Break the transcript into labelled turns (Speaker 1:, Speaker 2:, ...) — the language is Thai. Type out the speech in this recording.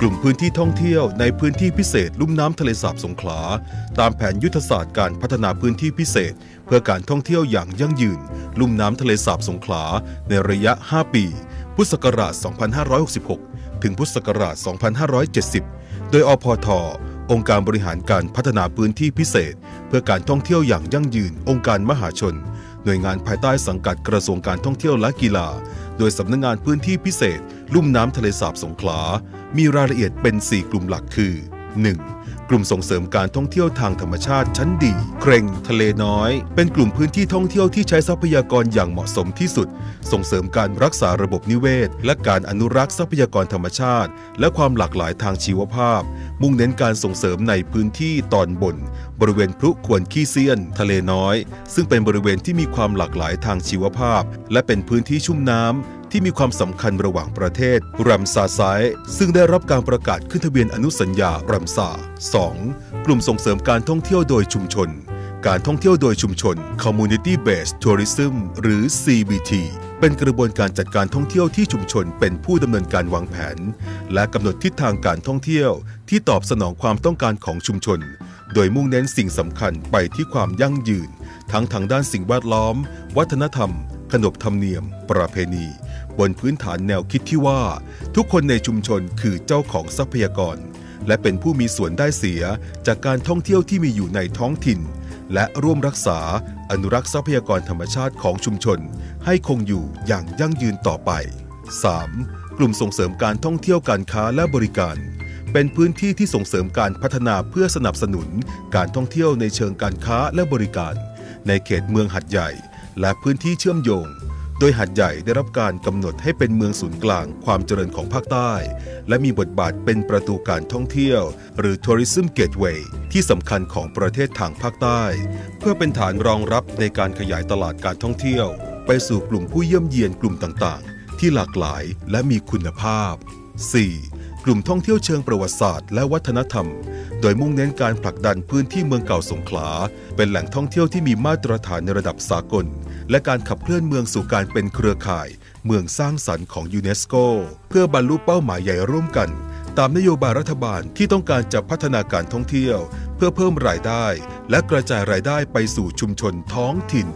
Speaker 1: กลุ่มพื้นที่ท่องเที่ยวในพื้นที่พิเศษลุ่มน้ำทะเลสาบสงขลา ตามแผนยุทธศาสตร์การพัฒนาพื้นที่พิเศษ เพื่อการท่องเที่ยวอย่างยั่งยืน ลุ่มน้ำทะเลสาบสงขลา ในระยะ 5 ปี พุทธศักราช 2566 ถึงพุทธศักราช 2570 โดยอพทองค์การบริหารการพัฒนาพื้นที่พิเศษ เพื่อการท่องเที่ยวอย่างยั่งยืน องค์การมหาชน น่วยงานภายใต้สังกัดกระทรวงการท่องเที่ยวและกีฬา โดยสำนักงงานพื้นที่พิเศษ ลุ่มน้ำทะเลสาบสงขลา มีรายละเอียดเป็น 4 กลุ่มหลักคือ 1. กลุ่มส่งเสริมการท่องเที่ยวทางธรรมชาติชั้นดี เคร่ง ทะเลน้อย เป็นกลุ่มพื้นที่ท่องเที่ยวที่ใช้ทรัพยากรอย่างเหมาะสมที่สุด ส่งเสริมการรักษาระบบนิเวศ และการอนุรักษ์ทรัพยากรธรรมชาติ และความหลากหลายทางชีวภาพ มุ่งเน้นการส่งเสริมในพื้นที่ตอนบน บริเวณพลุควนขี้เซียน ทะเลน้อย ซึ่งเป็นบริเวณที่มีความหลากหลายทางชีวภาพ และเป็นพื้นที่ชุ่มน้ำที่มีความสำคัญระหว่างประเทศรัมซาไซซึ่งได้รับการประกาศขึ้นทะเบียนอนุสัญญารัมซา 2. กลุ่มส่งเสริมการท่องเที่ยวโดยชุมชน การท่องเที่ยวโดยชุมชน Community Based Tourism หรือ CBT เป็นกระบวนการจัดการท่องเที่ยวที่ชุมชนเป็นผู้ดำเนินการวางแผน และกำหนดทิศทางการท่องเที่ยวที่ตอบสนองความต้องการของชุมชน โดยมุ่งเน้นสิ่งสำคัญไปที่ความยั่งยืน ทั้งทางด้านสิ่งแวดล้อม วัฒนธรรม ขนบธรรมเนียม ประเพณี บนพื้นฐานแนวคิดที่ว่า ทุกคนในชุมชนคือเจ้าของทรัพยากร และเป็นผู้มีส่วนได้เสียจากการท่องเที่ยวที่มีอยู่ในท้องถิ่น และร่วมรักษาอนุรักษ์ทรัพยากรธรรมชาติของชุมชน ให้คงอยู่อย่างยั่งยืนต่อไป 3. กลุ่มส่งเสริมการท่องเที่ยวการค้าและบริการ เป็นพื้นที่ที่ส่งเสริมการพัฒนาเพื่อสนับสนุนการท่องเที่ยวในเชิงการค้าและบริการ ในเขตเมืองหัดใหญ่ และพื้นที่เชื่อมโยง โดยหัดใหญ่ได้รับการกำหนดให้เป็นเมืองศูนย์กลางความเจริญของภาคใต้ และมีบทบาทเป็นประตูการท่องเที่ยว หรือ Tourism Gateway ที่สำคัญของประเทศทางภาคใต้ เพื่อเป็นฐานรองรับในการขยายตลาดการท่องเที่ยว ไปสู่กลุ่มผู้เยี่ยมเยียนกลุ่มต่างๆ ที่หลากหลายและมีคุณภาพ 4. กลุ่มท่องเที่ยวเชิงประวัติศาสตร์และวัฒนธรรม โดยมุ่งเน้นการผลักดันพื้นที่เมืองเก่าสงขลา เป็นแหล่งท่องเที่ยวที่มีมาตรฐานในระดับสากล และการขับเคลื่อนเมืองสู่การเป็นเครือข่าย เมืองสร้างสรรค์ของยูเนสโก เพื่อบรรลุเป้าหมายใหญ่ร่วมกัน ตามนโยบายรัฐบาลที่ต้องการจะพัฒนาการท่องเที่ยว เพื่อเพิ่มรายได้ และกระจายรายได้ไปสู่ชุมชนท้องถิ่น